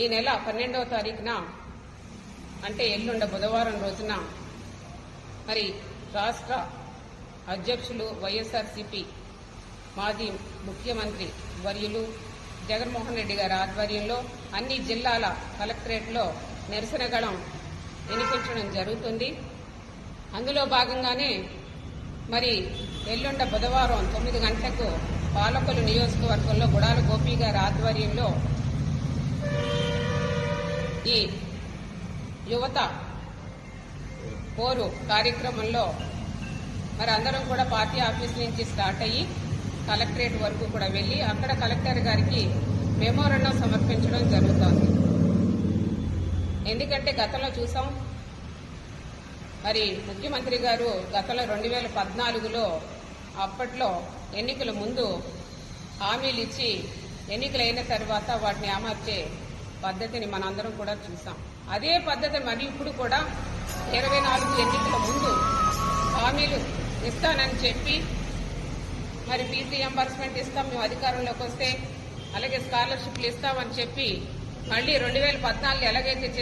ఈ నెల పన్నెండవ తారీఖున అంటే ఎల్లుండ బుధవారం రోజున మరి రాష్ట్ర అధ్యక్షులు వైఎస్ఆర్సీపీ మాజీ ముఖ్యమంత్రి వర్యులు జగన్మోహన్ రెడ్డి గారి ఆధ్వర్యంలో అన్ని జిల్లాల కలెక్టరేట్లో నిరసన గళం వినిపించడం జరుగుతుంది. అందులో భాగంగానే మరి ఎల్లుండ బుధవారం తొమ్మిది గంటలకు పాలకొల్లు నియోజకవర్గంలో గుడాల గోపి గారి ఆధ్వర్యంలో ఈ యువత పోరు కార్యక్రమంలో మరి అందరం కూడా పార్టీ ఆఫీస్ నుంచి స్టార్ట్ అయ్యి కలెక్టరేట్ వరకు కూడా వెళ్ళి అక్కడ కలెక్టర్ గారికి మెమోరండం సమర్పించడం జరుగుతోంది. ఎందుకంటే గతంలో చూసాం మరి ముఖ్యమంత్రి గారు గతంలో రెండు వేల పద్నాలుగులో అప్పట్లో ఎన్నికల ముందు హామీలు ఇచ్చి ఎన్నికలైన తర్వాత వాటిని అమర్చే పద్ధతిని మనందరం కూడా చూసాం. అదే పద్ధతి మరి ఇప్పుడు కూడా ఇరవై నాలుగు ఎన్నికల ముందు హామీలు ఇస్తానని చెప్పి మరి ఫీజు ఎంబర్స్మెంట్ ఇస్తాం మేము అధికారంలోకి వస్తే అలాగే స్కాలర్షిప్లు ఇస్తామని చెప్పి మళ్ళీ రెండు వేల పద్నాలుగు ఎలాగైతే